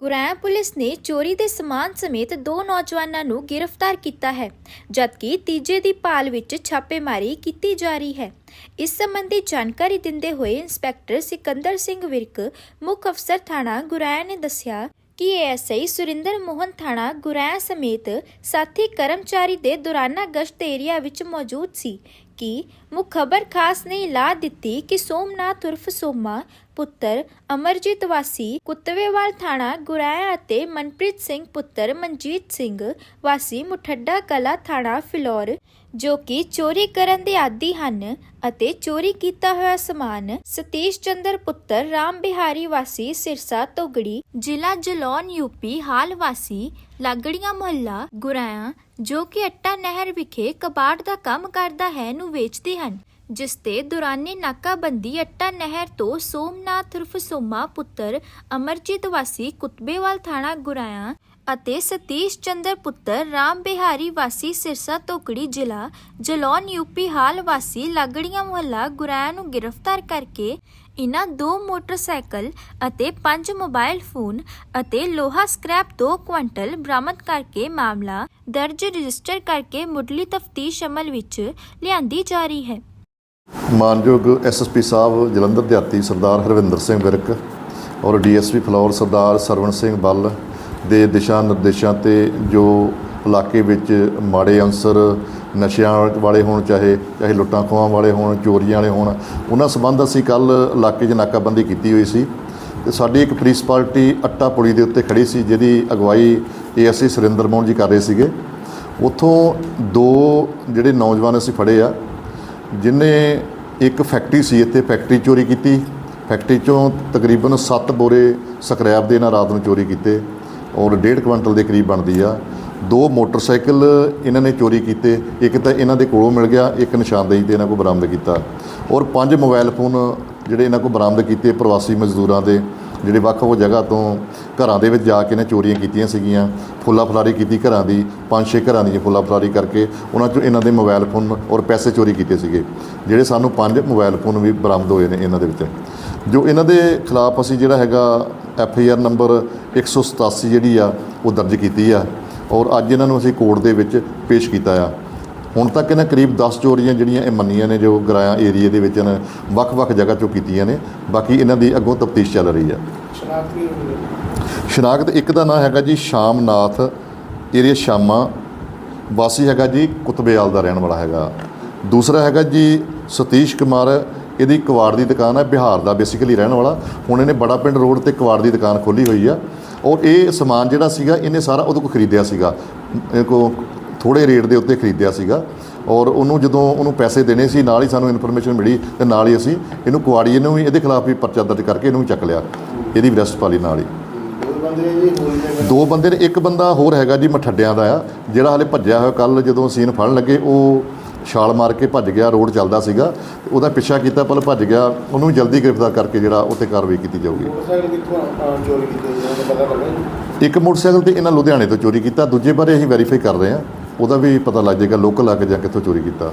ਗੁਰੈਂ police ਨੇ ਚੋਰੀ ਦੇ ਸਮਾਨ ਸਮੇਤ ਦੋ ਨੌਜਵਾਨਾਂ ਨੂੰ ਗ੍ਰਿਫਤਾਰ ਕੀਤਾ ਹੈ, ਜਦਕਿ ਤੀਜੇ ਦੀ ਭਾਲ ਵਿੱਚ ਛਾਪੇਮਾਰੀ ਕੀਤੀ ਜਾ ਰਹੀ ਹੈ। ਇਸ ਸੰਬੰਧੀ ਜਾਣਕਾਰੀ ਦਿੰਦੇ ਹੋਏ ਇੰਸਪੈਕਟਰ ਸਿਕੰਦਰ ਸਿੰਘ ਵਿਰਕ, ਮੁੱਖ ਅਫਸਰ ਥਾਣਾ ਗੁਰੈਂ ਨੇ ਦੱਸਿਆ ਕਿ ਐਸਆਈ ਸੁਰਿੰਦਰ ਮੋਹਨ ਥਾਣਾ ਗੁਰੈਂ ਸਮੇਤ ਸਾਥੀ ਕਰਮਚਾਰੀ ਦੇ ਦੌਰਾਨਾ ਗਸ਼ਤ ਏਰੀਆ ਵਿੱਚ ਮੌਜੂਦ ਸੀ ਕਿ ਮੁੱਖ ਖਬਰ ਖਾਸ ਨੇ ਲਾ ਦਿੱਤੀ ਕਿ ਸੋਮਨਾਥ ਉਰਫ ਸੋਮਾ ਪੁੱਤਰ ਅਮਰਜੀਤ ਵਾਸੀ ਕੁੱਤਵੇਵਾਲ ਥਾਣਾ ਗੁਰੈਂ ਅਤੇ ਮਨਪ੍ਰੀਤ ਸਿੰਘ ਪੁੱਤਰ ਮਨਜੀਤ ਸਿੰਘ ਵਾਸੀ ਮੁਠੱਡਾ ਕਲਾ ਥਾਣਾ ਫਿਲੌਰ, ਜੋ ਕਿ ਚੋਰੀ ਕਰਨ ਦੇ ਆਦੀ ਹਨ ਅਤੇ ਚੋਰੀ ਕੀਤਾ ਹੋਇਆ ਸਮਾਨ ਸਤੀਸ਼ ਚੰਦਰ ਪੁੱਤਰ ਰਾਮ ਬਿਹਾਰੀ ਵਾਸੀ ਸਿਰਸਾ ਤੋਗੜੀ ਜ਼ਿਲ੍ਹਾ ਜਲੌਨ ਯੂਪੀ ਹਾਲ ਵਾਸੀ ਲਾਗੜੀਆਂ ਮੁਹੱਲਾ, ਗੁਰਾਇਆ, ਜੋ ਕਿ ਅੱਟਾ ਨਹਿਰ ਵਿਖੇ ਕਬਾੜ ਦਾ ਕੰਮ ਕਰਦਾ ਹੈ ਨੂੰ ਵੇਚਦੇ ਹਨ। ਜਿਸ ਤੇ ਦੌਰਾਨੇ ਨਾਕਾਬੰਦੀ ਅੱਟਾ ਨਹਿਰ ਤੋਂ ਸੋਮਨਾਥ ਉਰਫ ਸੋਮਾ ਪੁੱਤਰ ਅਮਰਜੀਤ ਵਾਸੀ ਕੁਤਬੇਵਾਲ ਥਾਣਾ ਗੁਰਾਇਆ ਅਤੇ ਸਤੀਸ਼ ਚੰਦਰ ਪੁੱਤਰ ਰਾਮ ਬਿਹਾਰੀ ਵਾਸੀ ਸਿਰਸਾ ਤੋਕੜੀ ਜ਼ਿਲ੍ਹਾ ਜਲੌਨ ਯੂਪੀ ਹਾਲ ਵਾਸੀ ਲਾਗੜੀਆਂ ਮੁਹੱਲਾ ਗੁਰਾਇਆ ਨੂੰ ਗ੍ਰਿਫਤਾਰ ਕਰਕੇ ਇਨ੍ਹਾਂ ਦੋ ਮੋਟਰਸਾਈਕਲ ਅਤੇ ਪੰਜ ਮੋਬਾਈਲ ਫੋਨ ਅਤੇ ਲੋਹਾ ਸਕ੍ਰੈਪ 2 ਕੁਇੰਟਲ ਬਰਾਮਦ ਕਰਕੇ ਮਾਮਲਾ ਦਰਜ ਰਜਿਸਟਰ ਕਰਕੇ ਮੁੱਢਲੀ ਤਫਤੀਸ਼ ਅਮਲ ਵਿੱਚ ਲਿਆਂਦੀ ਜਾ ਰਹੀ ਹੈ। ਮਾਨਯੋਗ ਐਸਐਸਪੀ ਸਾਹਿਬ ਜਲੰਧਰ ਦਿਹਾਤੀ ਸਰਦਾਰ ਹਰਵਿੰਦਰ ਸਿੰਘ ਵਿਰਕ ਔਰ ਡੀਐਸਪੀ ਫਲੋਰ ਸਰਦਾਰ ਸਰਵਣ ਸਿੰਘ ਬੱਲ ਦੇ ਦਿਸ਼ਾ ਨਿਰਦੇਸ਼ਾਂ ਤੇ ਜੋ ਇਲਾਕੇ ਵਿੱਚ ਮਾੜੇ ਅੰਸਰ, ਨਸ਼ਿਆਂ ਵਾਲੇ ਹੋਣ, ਚਾਹੇ ਚਾਹੇ ਲੁੱਟਾਂ ਖੋਹਾਂ ਵਾਲੇ ਹੋਣ, ਚੋਰੀਆਂ ਵਾਲੇ ਹੋਣ, ਉਹਨਾਂ ਸੰਬੰਧ ਅਸੀਂ ਕੱਲ ਇਲਾਕੇ 'ਚ ਨਾਕਾਬੰਦੀ ਕੀਤੀ ਹੋਈ ਸੀ ਤੇ ਸਾਡੀ ਇੱਕ ਪੁਲਿਸ ਪਾਰਟੀ ਅੱਟਾ ਪੁਲੀ ਦੇ ਉੱਤੇ ਖੜੀ ਸੀ, ਜਿਹਦੀ ਅਗਵਾਈ ਏਐਸਏ ਸੁਰਿੰਦਰ ਮੋਹਨ ਜੀ ਕਰ ਰਹੇ ਸੀਗੇ। ਉੱਥੋਂ ਦੋ ਜਿਹੜੇ ਨੌਜਵਾਨ ਅਸੀਂ ਫੜੇ ਆ ਜਿਨੇ ਇੱਕ ਫੈਕਟਰੀ ਸੀ, ਇੱਥੇ ਫੈਕਟਰੀ ਚੋਰੀ ਕੀਤੀ। ਫੈਕਟਰੀ ਚੋਂ ਤਕਰੀਬਨ 7 ਬੋਰੇ ਸਕ੍ਰੈਪ ਦੇ ਨਾਲ ਰਾਤ ਨੂੰ ਚੋਰੀ ਕੀਤੇ। ਔਰ 1.5 ਕੁਇੰਟਲ ਦੇ ਕਰੀਬ ਬਣਦੀ ਆ। ਦੋ ਮੋਟਰਸਾਈਕਲ ਇਹਨਾਂ ਨੇ ਚੋਰੀ ਕੀਤੇ। ਇੱਕ ਤਾਂ ਇਹਨਾਂ ਦੇ ਕੋਲੋਂ ਮਿਲ ਗਿਆ, ਇੱਕ ਨਿਸ਼ਾਨਦੇਹੀ ਤੇ ਇਹਨਾਂ ਕੋਲ ਬਰਾਮਦ ਕੀਤਾ। ਔਰ ਪੰਜ ਮੋਬਾਈਲ ਫੋਨ ਜਿਹੜੇ ਇਹਨਾਂ ਕੋਲ ਬਰਾਮਦ ਕੀਤੇ ਪ੍ਰਵਾਸੀ ਮਜ਼ਦੂਰਾਂ ਦੇ। ਜਿਹੜੇ ਵੱਖ-ਵੱਖ ਜਗ੍ਹਾ ਤੋਂ ਘਰਾਂ ਦੇ ਵਿੱਚ ਜਾ ਕੇ ਨੇ ਚੋਰੀਆਂ ਕੀਤੀਆਂ ਸੀਗੀਆਂ ਫੁੱਲਾ ਫਲਾਰੀ ਕੀਤੀ ਘਰਾਂ ਦੀ, ਪੰਜ ਛੇ ਘਰਾਂ ਦੀ ਫੁੱਲਾ ਫਲਾਰੀ ਕਰਕੇ ਉਹਨਾਂ ਚੋਂ ਇਹਨਾਂ ਦੇ ਮੋਬਾਈਲ ਫੋਨ ਔਰ ਪੈਸੇ ਚੋਰੀ ਕੀਤੇ ਸੀਗੇ। ਜਿਹੜੇ ਸਾਨੂੰ ਪੰਜ ਮੋਬਾਈਲ ਫੋਨ ਵੀ ਬਰਾਮਦ ਹੋਏ ਨੇ ਇਹਨਾਂ ਦੇ ਵਿੱਚ। ਜੋ ਇਹਨਾਂ ਦੇ ਖਿਲਾਫ ਅਸੀਂ ਜਿਹੜਾ ਹੈਗਾ ਐਫ ਆਈ ਆਰ ਨੰਬਰ 187 ਜਿਹੜੀ ਆ, ਉਹ ਦਰਜ ਕੀਤੀ ਆ ਔਰ ਅੱਜ ਇਹਨਾਂ ਨੂੰ ਅਸੀਂ ਕੋਰਟ ਦੇ ਵਿੱਚ ਪੇਸ਼ ਕੀਤਾ ਆ। ਹੁਣ ਤੱਕ ਇਹਨਾਂ ਕਰੀਬ 10 ਚੋਰੀਆਂ ਜਿਹੜੀਆਂ ਇਹ ਮੰਨੀਆਂ ਨੇ, ਜੋ ਗਰਾਇਆ ਏਰੀਏ ਦੇ ਵਿੱਚ ਇਹਨਾਂ ਵੱਖ-ਵੱਖ ਜਗ੍ਹਾ ਚੋਂ ਕੀਤੀਆਂ ਨੇ, ਬਾਕੀ ਇਹਨਾਂ ਦੀ ਅੱਗੋਂ ਤਫਤੀਸ਼ ਚੱਲ ਰਹੀ ਹੈ। ਸ਼ਨਾਖਤ ਇੱਕ ਦਾ ਨਾਮ ਹੈਗਾ ਜੀ ਸ਼ਾਮਨਾਥ ਏਰੀਆ ਸ਼ਾਮਾ, ਵਾਸੀ ਹੈਗਾ ਜੀ ਕੁਤਬੇਵਾਲ ਦਾ ਰਹਿਣ ਵਾਲਾ ਹੈਗਾ। ਦੂਸਰਾ ਹੈਗਾ ਜੀ ਸਤੀਸ਼ ਕੁਮਾਰ, ਇਹਦੀ ਕਵਾੜ ਦੀ ਦੁਕਾਨ ਹੈ ਬਿਹਾਰ ਦਾ ਬੇਸਿਕਲੀ ਰਹਿਣ ਵਾਲਾ। ਹੁਣ ਇਹਨੇ ਬੜਾ ਪਿੰਡ ਰੋਡ ਤੇ ਕਵਾੜ ਦੀ ਦੁਕਾਨ ਖੋਲੀ ਹੋਈ ਆ। ਔਰ ਇਹ ਸਮਾਨ ਜਿਹੜਾ ਸੀਗਾ, ਇਹਨੇ ਸਾਰਾ ਉਹਦੇ ਕੋਲ ਖਰੀਦਿਆ ਸੀਗਾ। ਇਹ ਕੋ ਥੋੜੇ ਰੇਟ ਦੇ ਉੱਤੇ ਖਰੀਦਿਆ ਸੀਗਾ ਔਰ ਉਹਨੂੰ ਜਦੋਂ ਉਹਨੂੰ ਪੈਸੇ ਦੇਣੇ ਸੀ ਨਾਲ ਹੀ ਸਾਨੂੰ ਇਨਫੋਰਮੇਸ਼ਨ ਮਿਲੀ ਤੇ ਨਾਲ ਹੀ ਅਸੀਂ ਇਹਨੂੰ ਕੁਆੜੀਏ ਨੂੰ ਵੀ ਇਹਦੇ ਖਿਲਾਫ ਵੀ ਪਰਚਾ ਦਰਜ ਕਰਕੇ ਇਹਨੂੰ ਵੀ ਚੱਕ ਲਿਆ ਇਹਦੀ ਅਰੈਸਟ ਪਾ ਲਈ ਨਾਲ ਹੀ। ਦੋ ਬੰਦੇ ਨੇ ਇੱਕ ਬੰਦਾ ਹੋਰ ਹੈਗਾ ਜੀ ਮਠੱਡਿਆਂ ਦਾ ਆ ਜਿਹੜਾ ਹਾਲੇ ਭੱਜਿਆ ਹੋਇਆ ਕੱਲ ਜਦੋਂ ਸੀਨ ਫੜਨ ਲੱਗੇ ਉਹ ਛਾਲ ਮਾਰ ਕੇ ਭੱਜ ਗਿਆ ਰੋਡ ਚੱਲਦਾ ਸੀਗਾ ਉਹਦਾ ਪਿੱਛਾ ਕੀਤਾ ਪਰ ਭੱਜ ਗਿਆ ਉਹਨੂੰ ਵੀ ਜਲਦੀ ਗ੍ਰਿਫਤਾਰ ਕਰਕੇ ਜਿਹੜਾ ਉੱਤੇ ਕਾਰਵਾਈ ਕੀਤੀ ਜਾਊਗੀ। ਇੱਕ ਮੋਟਰਸਾਈਕਲ ਤੇ ਇਹਨਾਂ ਲੁਧਿਆਣੇ ਤੋਂ ਚੋਰੀ ਕੀਤਾ ਦੂਜੇ ਬਾਰੇ ਅਸੀਂ ਵੈਰੀਫਾਈ ਕਰ ਰਹੇ ਹਾਂ। ਉਹਦਾ ਵੀ ਪਤਾ ਲੱਗ ਜਾਏਗਾ ਲੋਕਲ ਆ ਕੇ ਜਾਂ ਕਿੱਥੋਂ ਚੋਰੀ ਕੀਤਾ।